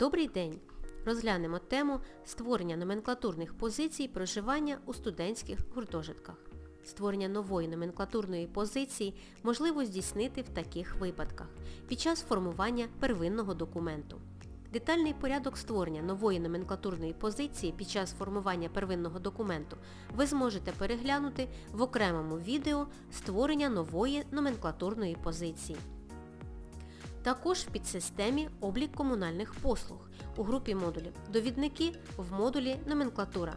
Добрий день! Розглянемо тему створення номенклатурних позицій проживання у студентських гуртожитках. Створення нової номенклатурної позиції можливо здійснити в таких випадках під час формування первинного документу. Детальний порядок створення нової номенклатурної позиції під час формування первинного документу ви зможете переглянути в окремому відео створення нової номенклатурної позиції. Також в підсистемі облік комунальних послуг у групі модулів Довідники в модулі Номенклатура.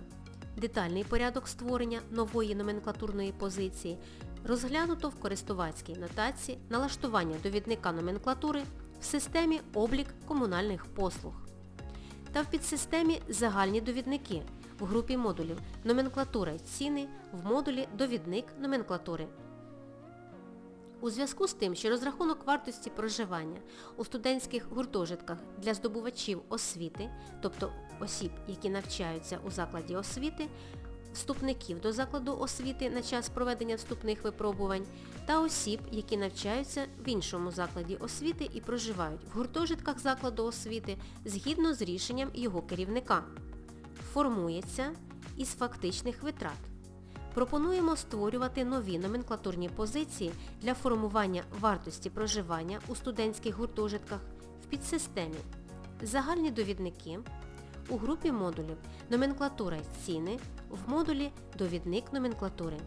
Детальний порядок створення нової номенклатурної позиції розглянуто в користувацькій нотації налаштування довідника номенклатури в системі Облік комунальних послуг та в підсистемі Загальні довідники в групі модулів Номенклатура ціни в модулі Довідник номенклатури. У зв'язку з тим, що розрахунок вартості проживання у студентських гуртожитках для здобувачів освіти, тобто осіб, які навчаються у закладі освіти, вступників до закладу освіти на час проведення вступних випробувань та осіб, які навчаються в іншому закладі освіти і проживають в гуртожитках закладу освіти згідно з рішенням його керівника. Формується із фактичних витрат. Пропонуємо створювати нові номенклатурні позиції для формування вартості проживання у студентських гуртожитках в підсистемі. Загальні довідники у групі модулів Номенклатура ціни в модулі Довідник номенклатури.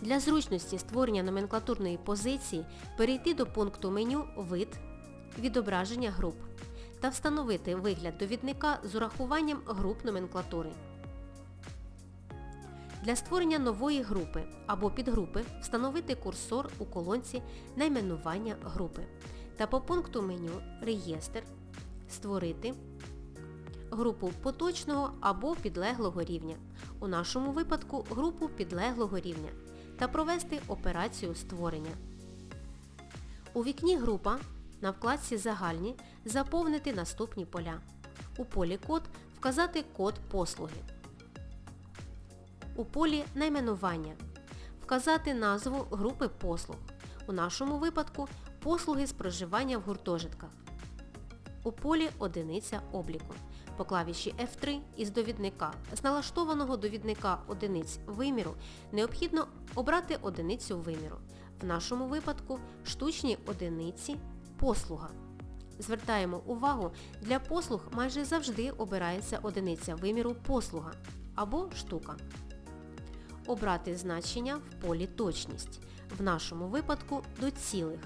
Для зручності створення номенклатурної позиції перейти до пункту меню Вид, відображення груп та встановити вигляд довідника з урахуванням груп номенклатури. Для створення нової групи або підгрупи встановити курсор у колонці найменування групи та по пункту меню Реєстр створити групу поточного або підлеглого рівня, у нашому випадку групу підлеглого рівня та провести операцію створення. У вікні Група на вкладці Загальні заповнити наступні поля. У полі Код вказати код послуги. У полі Найменування вказати назву групи послуг. У нашому випадку послуги з проживання в гуртожитках. У полі Одиниця обліку. По клавіші F3 із довідника з налаштованого довідника одиниць виміру необхідно обрати одиницю виміру. В нашому випадку штучні одиниці послуга. Звертаємо увагу, для послуг майже завжди обирається одиниця виміру послуга або штука. Обрати значення в полі точність. В нашому випадку до цілих.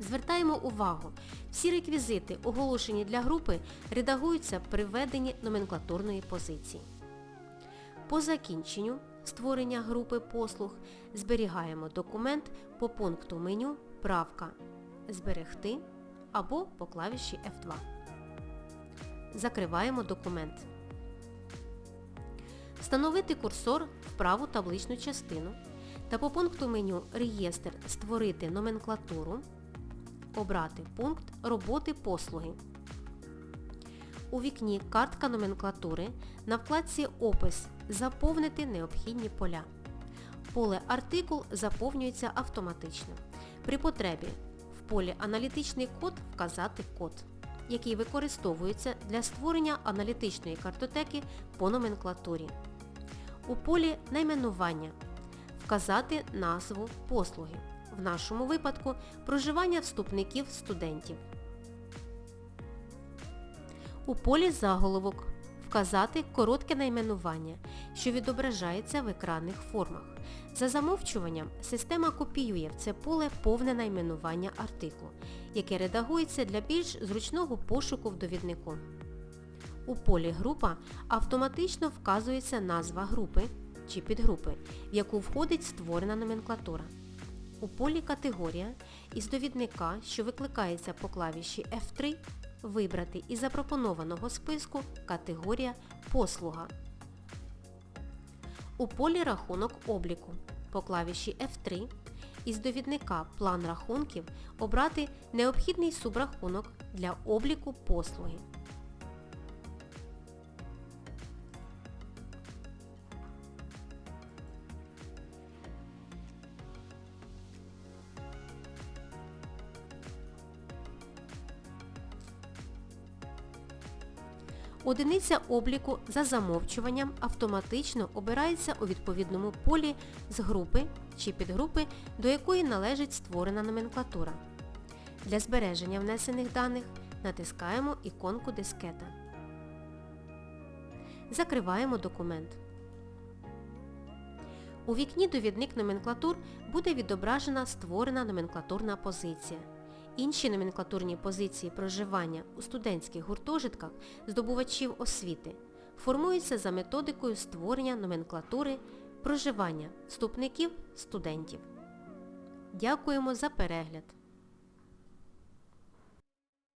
Звертаємо увагу, всі реквізити, оголошені для групи, редагуються при введенні номенклатурної позиції. По закінченню створення групи послуг зберігаємо документ по пункту меню Правка Зберегти або по клавіші F2. Закриваємо документ. Встановити курсор в праву табличну частину та по пункту меню Реєстр Створити номенклатуру обрати пункт Роботи послуги. У вікні Картка номенклатури на вкладці Опис Заповнити необхідні поля. Поле Артикул заповнюється автоматично. При потребі в полі Аналітичний код вказати код, який використовується для створення аналітичної картотеки по номенклатурі. У полі Найменування вказати назву послуги в нашому випадку проживання вступників студентів. У полі заголовок вказати коротке найменування, що відображається в екранних формах. За замовчуванням система копіює в це поле повне найменування артиклу, яке редагується для більш зручного пошуку в довіднику. У полі Група автоматично вказується назва групи чи підгрупи, в яку входить створена номенклатура. У полі Категорія із довідника, що викликається по клавіші F3, вибрати із запропонованого списку категорія Послуга. У полі Рахунок обліку по клавіші F3 із довідника План рахунків обрати необхідний субрахунок для обліку послуги. Одиниця обліку за замовчуванням автоматично обирається у відповідному полі з групи чи підгрупи, до якої належить створена номенклатура. Для збереження внесених даних натискаємо іконку дискета. Закриваємо документ. У вікні довідник номенклатур буде відображена створена номенклатурна позиція. Інші номенклатурні позиції проживання у студентських гуртожитках здобувачів освіти формуються за методикою створення номенклатури проживання вступників студентів. Дякуємо за перегляд!